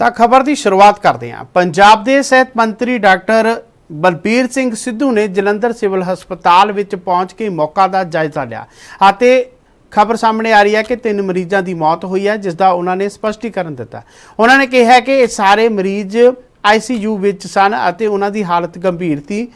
ਤਾਂ ਖਬਰ ਦੀ ਸ਼ੁਰੂਆਤ ਕਰਦੇ ਹਾਂ। ਪੰਜਾਬ ਦੇ ਸਿਹਤ ਮੰਤਰੀ ਡਾਕਟਰ ਬਲਬੀਰ ਸਿੰਘ ਸਿੱਧੂ ਨੇ ਜਲੰਧਰ ਸਿਵਲ ਹਸਪਤਾਲ ਵਿੱਚ ਪਹੁੰਚ ਕੇ ਮੌਕਾ ਦਾ ਜਾਇਜ਼ਾ ਲਿਆ ਅਤੇ ਖਬਰ ਸਾਹਮਣੇ ਆ ਰਹੀ ਹੈ ਕਿ ਤਿੰਨ ਮਰੀਜ਼ਾਂ ਦੀ ਮੌਤ ਹੋਈ ਹੈ, ਜਿਸ ਦਾ ਉਹਨਾਂ ਨੇ ਸਪਸ਼ਟੀਕਰਨ ਦਿੱਤਾ। ਉਹਨਾਂ ਨੇ ਕਿਹਾ ਕਿ ਇਹ ਸਾਰੇ ਮਰੀਜ਼ ਆਈਸੀਯੂ ਵਿੱਚ ਸਨ ਅਤੇ ਉਹਨਾਂ ਦੀ ਹਾਲਤ ਗੰਭੀਰ ਸੀ।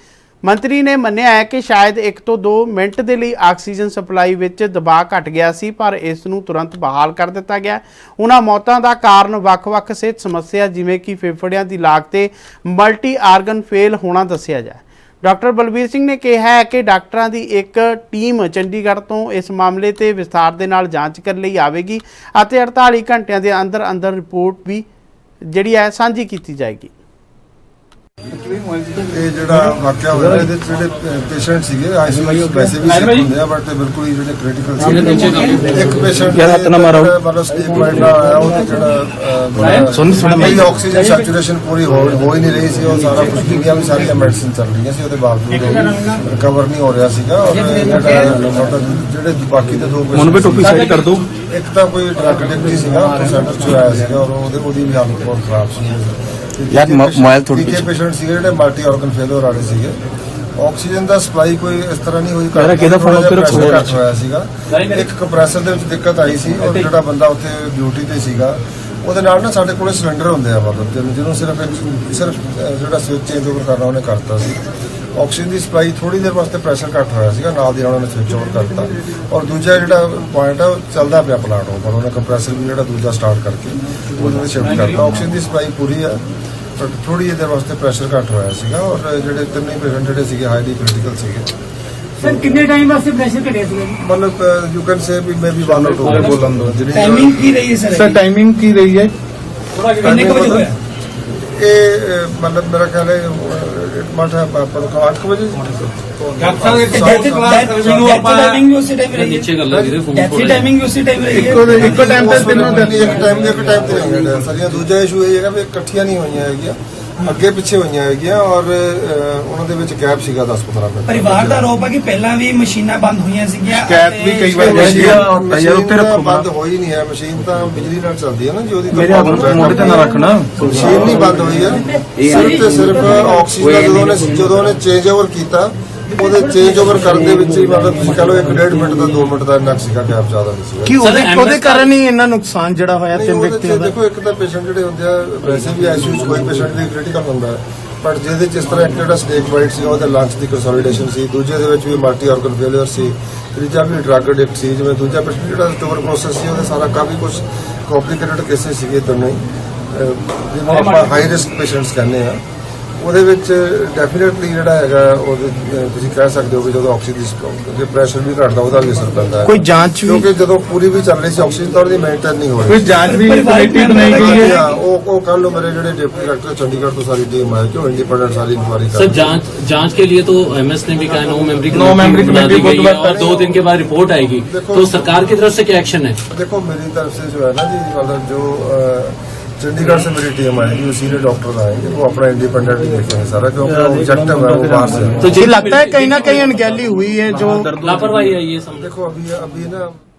ਮੰਤਰੀ ਨੇ ਮੰਨਿਆ ਹੈ ਕਿ ਸ਼ਾਇਦ 1 ਤੋਂ 2 ਮਿੰਟ ਦੇ ਲਈ ਆਕਸੀਜਨ ਸਪਲਾਈ ਵਿੱਚ ਦਬਾਅ ਘਟ ਗਿਆ ਸੀ, ਪਰ ਇਸ ਨੂੰ ਤੁਰੰਤ ਬਹਾਲ ਕਰ ਦਿੱਤਾ ਗਿਆ। ਉਹਨਾਂ ਮੌਤਾਂ ਦਾ ਕਾਰਨ ਵੱਖ-ਵੱਖ ਸਿਹਤ ਸਮੱਸਿਆ, ਜਿਵੇਂ ਕਿ ਫੇਫੜਿਆਂ ਦੀ ਲਾਗ ਤੇ ਮਲਟੀ ਆਰਗਨ ਫੇਲ ਹੋਣਾ ਦੱਸਿਆ ਜਾ ਡਾਕਟਰ ਬਲਬੀਰ ਸਿੰਘ ਨੇ ਕਿਹਾ ਹੈ ਕਿ ਡਾਕਟਰਾਂ ਦੀ ਇੱਕ ਟੀਮ ਚੰਡੀਗੜ੍ਹ ਤੋਂ ਇਸ ਮਾਮਲੇ ਤੇ ਵਿਸਥਾਰ ਦੇ ਨਾਲ ਜਾਂਚ ਕਰਨ ਲਈ ਆਵੇਗੀ ਅਤੇ 48 ਘੰਟਿਆਂ ਦੇ ਅੰਦਰ ਅੰਦਰ ਰਿਪੋਰਟ ਵੀ ਜਿਹੜੀ ਹੈ ਸਾਂਝੀ ਕੀਤੀ ਜਾਏਗੀ। ਇਹ ਜਿਹੜਾ ਵਾਕਿਆ ਹੋਇਆ ਇਹਦੇ ਜਿਹੜੇ ਪੇਸ਼ੈਂਟ ਸੀਗੇ ਆਈਸੀਯੂ ਵੈਸੇ ਵੀ ਸਿੱਖ ਹੁੰਦੇ ਆ ਬਟ ਬਿਲਕੁਲ ਹੀ ਜਿਹੜੇ ਕ੍ਰਿਟੀਕਲ ਸੀ। ਇੱਕ ਪੇਸ਼ੈਂਟ ਯਾਰ ਹੱਥ ਨਾ ਮਾਰੋ। ਮਤਲਬ ਸਟੇਜ ਪੁਆਇੰਟ ਆਇਆ ਉਹਦੇ ਜਿਹੜਾ ਸੁਣ- ਸੁਣ ਮੇਰੀ ਆਕਸੀਜਨ ਸੈਚੂਰੇਸ਼ਨ ਪੂਰੀ ਹੋ ਹੋ ਹੀ ਨਹੀਂ ਰਹੀ ਸੀ ਉਹ ਸਾਰਾ ਕੁਝ ਵੀ ਗਿਆ ਵੀ ਸਾਰੀਆਂ ਮੈਡੀਸਿਨ ਚੱਲ ਰਹੀਆਂ ਸੀ ਉਹਦੇ ਬਾਵਜੂਦ ਰਿਕਵਰ ਨਹੀਂ ਹੋ ਰਿਹਾ ਸੀਗਾ ਔਰ ਜਿਹੜਾ ਬਾਕੀ ਦੇ ਦੋ ਹੁਣ ਵੀ ਟੋਪੀ ਸਾਈਡ ਕਰ ਦਿਓ ਇੱਕ ਤਾਂ ਕੋਈ ਡਰਗ ਡਿਪਟੀ ਸੀਗਾ ਉਹ ਸੈਂਟਰ ਚ ਆਇਆ ਸੀਗਾ ਔਰ ਉਹਦੇ ਉਹਦੀ ਵੀ ਹਾਲਤ ਬਹੁਤ ਖਰਾਬ ਸੀ। ਯਾਰ, ਮ- ਮੋਬਾਈਲ ਤੀਜੇ ਪਿੱਛੇ। ਪੇਸ਼ੈਂਟ ਸੀਗੇ ਜਿਹੜੇ ਮਲਟੀ ਆਰਗਨ ਫੇਲਿਅਰ ਵਾਲੇ ਸੀਗੇ। ਆਕਸੀਜਨ ਦਾ ਸਪਲਾਈ ਕੋਈ ਇਸ ਤਰ੍ਹਾਂ ਨਹੀਂ ਹੋਈ ਯਾਰ, ਕਿਹਦਾ ਫੋਨ ਉੱਤੇ ਰੱਖੋ pressure ਯਾਰ। ਘੱਟ ਹੋਇਆ ਸੀਗਾ। ਇੱਕ ਕੰਪਰੈਸਰ ਦੇ ਵਿੱਚ ਦਿੱਕਤ ਆਈ ਸੀ ਔਰ ਜਿਹੜਾ ਬੰਦਾ ਉੱਥੇ ਡਿਊਟੀ ਤੇ ਸੀਗਾ ਉਹਦੇ ਨਾਲ ਨਾ ਸਾਡੇ ਕੋਲੇ ਸਿਲੰਡਰ ਹੁੰਦੇ ਆ ਮਤਲਬ ਜਿਹਨੂੰ- ਜਿਹਨੂੰ ਸਿਰਫ ਇੱਕ- ਸਿਰਫ ਜਿਹੜਾ ਸਵਿਚ ਚੇਂਜ ਓਵਰ ਕਰਨਾ ਉਹਨੇ ਕਰਤਾ ਸੀ। ਆਕਸੀਜਨ ਦੀ ਸਪਲਾਈ ਥੋੜੀ ਦੇਰ ਵਾਸਤੇ ਪ੍ਰੈਸ਼ਰ ਘੱਟ ਹੋਇਆ ਸੀਗਾ ਨਾਲ ਦੀ ਨਾਲ ਉਹਨੇ ਸਵਿਚ ਓਵਰ ਕਰਤਾ। ਔਰ ਦੂਜਾ ਜਿਹੜਾ ਪੁਆਇੰਟ ਆ ਉਹ ਚੱਲਦਾ ਪਿਆ ਪਲਾਂਟ ਉਹ ਪਰ ਉਹਨੇ ਕੰਪਰੈਸਰ ਵੀ ਜਿਹੜਾ ਦੂਜਾ ਸਟਾਰਟ ਕਰਕੇ ਉਹਦੇ ਸ਼ਿਫਟ ਕਰਤਾ। ਆਕਸੀਜਨ ਦੀ ਸਪਲਾਈ ਪੂਰੀ ਆ। ਪਰ ਥੋੜੀ ਜਿਹੀ ਦੇਰ ਵਾਸਤੇ ਪ੍ਰੈਸ਼ਰ ਘੱਟ ਹੋਇਆ ਸੀਗਾ ਔਰ ਜਿਹੜੇ ਤਿੰਨੇ ਪੇਸ਼ੈਂਟ ਜਿਹੜੇ ਸੀਗੇ ਹਾਈਲੀ ਕ੍ਰਿਟੀਕਲ ਸੀਗੇ। ਸਰ ਕਿੰਨੇ ਟਾਈਮ ਵਾਸਤੇ ਪ੍ਰੈਸ਼ਰ ਘਟਿਆ ਸੀਗਾ? ਜੀ ਮਤਲਬ ਯੂ ਕੈਨ ਸੇ ਵੀ ਮੇਬੀ ਵਨ ਔਰ ਟੂ ਬੋਲਣ ਦੋ ਜਿਹੜੀ ਟਾਈਮਿੰਗ ਕੀ ਰਹੀ ਹੈ ਸਰ ਸਰ ਟਾਈਮਿੰਗ ਕੀ ਰਹੀ ਹੈ? ਕਿੰਨੇ ਕੁ ਵਜੇ ਹੋਇਆ? ਇਹ ਮਤਲਬ ਮੇਰਾ ਖਿਆਲ ਹੈ ਆਪਾਂ 8 ਵਜੇ ਟਾਈਮਿੰਗ ਵੀ ਉਸੇ ਟਾਈਮ ਰਹੀ ਹੈ ਨੀਚੇ ਕਰ ਲਓ ਵੀਰੇ ਫੋਨ ਡੈਥ ਦੀ ਟਾਈਮਿੰਗ ਵੀ ਉਸੇ ਟਾਈਮ ਰਹੀ ਹੈ। ਇੱਕੋ ਟਾਈਮ ਤੇ ਤਿੰਨੋਂ ਇੱਕ ਟਾਈਮ ਇੱਕ ਟਾਈਮ ਤੇ ਨਹੀਂ ਸਾਰੀਆਂ ਦੂਜਾ ਇਸ਼ੂ ਇਹ ਹੈਗਾ ਵੀ ਇਕੱਠੀਆਂ ਨਹੀਂ ਹੋਈਆਂ ਹੈਗੀਆਂ। ਅੱਗੇ ਪਿੱਛੇ ਹੋਈਆਂ ਹੈਗੀਆਂ ਔਰ ਉਹਨਾਂ ਦੇ ਵਿੱਚ ਗੈਪ ਸੀਗਾ 10-15 ਮਿੰਟ। ਪਰਿਵਾਰ ਦਾ ਆਰੋਪ ਹੈ ਕਿ ਪਹਿਲਾਂ ਵੀ ਮਸ਼ੀਨਾਂ ਬੰਦ ਹੋਈਆਂ ਸੀਗੀਆਂ ਸ਼ਿਕਾਇਤ ਵੀ ਕਈ ਵਾਰ ਮਸ਼ੀਨ ਉੱਤੇ ਰੱਖੋ ਬੰਦ ਹੋਈ ਨਹੀਂ ਹੈ। ਮਸ਼ੀਨ ਤਾਂ ਬਿਜਲੀ ਨਾਲ ਚੱਲਦੀ ਹੈ ਨਾ ਜੀ ਉਹਦੀ ਮੇਰੇ ਹੱਥ ਮੋਢੇ ਤੇ ਨਾ ਰੱਖਣਾ ਮਸ਼ੀਨ ਨਹੀਂ ਬੰਦ ਹੋਈ ਹੈ। ਸਿਰਫ ਤੇ ਸਿਰਫ ਆਕਸੀਜਨ ਜਦੋਂ ਉਹਨੇ ਜਦੋਂ ਉਹਨੇ ਚੇਂਜ ਓਵਰ ਕੀਤਾ ਉਹਦੇ ਚੇਂਜ ਓਵਰ ਕਰਨ ਦੇ ਵਿੱਚ ਹੀ ਮਤਲਬ ਤੁਸੀਂ ਕਹ ਲਓ 1.5 ਮਿੰਟ ਦਾ 2 ਮਿੰਟ ਦਾ ਇੰਨਾ ਸੀਗਾ ਗੈਪ ਜ਼ਿਆਦਾ ਨਹੀਂ ਸੀਗਾ। ਕੀ ਉਹਦੇ ਉਹਦੇ ਕਾਰਨ ਹੀ ਇੰਨਾ ਨੁਕਸਾਨ ਜਿਹੜਾ ਹੋਇਆ ਤਿੰਨ ਵਿਅਕਤੀਆਂ ਦਾ? ਦੇਖੋ ਇੱਕ ਤਾਂ ਪੇਸ਼ੈਂਟ ਜਿਹੜੇ ਹੁੰਦੇ ਆ ਵੈਸੇ ਵੀ ਆਈਸੀਯੂ 'ਚ ਕੋਈ ਪੇਸ਼ੈਂਟ ਵੀ ਕ੍ਰਿਟੀਕਲ ਹੁੰਦਾ ਹੈ ਪਰ ਜਿਹਦੇ 'ਚ ਇਸ ਤਰ੍ਹਾਂ ਇੱਕ ਜਿਹੜਾ ਸਟੇਕ ਵਾਈਟ ਸੀ ਉਹਦੇ ਲੰਗਸ ਦੀ ਕੰਸੋਲੀਡੇਸ਼ਨ ਸੀ ਦੂਜੇ ਦੇ ਵਿੱਚ ਵੀ ਮਲਟੀ ਆਰਗਨ ਫੇਲਿਅਰ ਸੀ ਤੀਜਾ ਵੀ ਡਰਗ ਐਡਿਕਟ ਸੀ ਜਿਵੇਂ ਦੂਜਾ ਪੇਸ਼ੈਂਟ ਜਿਹੜਾ ਟੂਬਰਕਲੋਸਿਸ ਸੀ ਉਹਦੇ ਸਾਰਾ ਕਾਫੀ ਕੁਝ ਕੰਪਲਿਕੇਟਡ ਕੇਸਿਸ ਸੀਗੇ ਦੋਨੇ ਜਿਹਨੂੰ ਆਪਾਂ ਹਾਈ ਰਿਸਕ ਪੇਸ਼ੈਂਟਸ ਕਹਿੰਦੇ ਆ ਉਹਦੇ ਵਿੱਚ ਡੈਫੀਨਿਟਲੀ ਜਿਹੜਾ ਹੈਗਾ ਉਹਦੇ ਅਹ ਤੁਸੀਂ ਕਹਿ ਸਕਦੇ ਹੋ ਕਿ ਜਦੋਂ ਆਕਸੀਜਨ ਦੀ ਪ੍ਰੈਸ਼ਰ ਵੀ ਘਟਦਾ ਉਹਦਾ ਵੀ ਅਸਰ ਪੈਂਦਾ ਹੈ ਕੋਈ ਜਾਂਚ ਵੀ ਕਿਉਂਕਿ ਜਦੋਂ ਪੂਰੀ ਵੀ ਚੱਲ ਰਹੀ ਸੀ ਆਕਸੀਜਨ ਤਾਂ ਉਹਦੀ ਮੇਨਟੇਨ ਨਹੀਂ ਹੋ ਰਹੀ ਕੋਈ ਜਾਂਚ ਵੀ ਕਮੇਟੀ ਬਣਾਈ ਗਈ ਹੈ ਹਾਂ, ਉਹ ਉਹ ਕੱਲ ਨੂੰ ਮੇਰੇ ਜਿਹੜੇ ਡਿਪਟੀ ਡਾਇਰੈਕਟਰ ਚੰਡੀਗੜ੍ਹ ਤੋਂ ਸਾਰੀ ਟੀਮ ਆਈ ਕਿ ਉਹ ਇੰਡੀਪੈਂਡੈਂਟ ਸਾਰੀ ਇਨਕੁਆਰੀ कर सर जांच जांच के लिए तो एमएस ने भी कहा नो मेमोरी No memory बना दी committee गई है बुधवार और दो दिन के बाद रिपोर्ट आएगी देखो- तो सरकार की तरफ से क्या एक्शन है देखो मेरी तरफ से जो है ना जी मतलब जो अ, चंडीगढ़ से मेरी टीम आएगी वो सीनियर डॉक्टर आएँगे वो अपना इंडिपेंडेंट देखेंगे सारा क्योंकि ऑब्जेक्टिव है वो बाहर से। तो ये लगता है कहीं ना कहीं अनगहली हुई है जो लापरवाही है ये देखो अभी अभी ना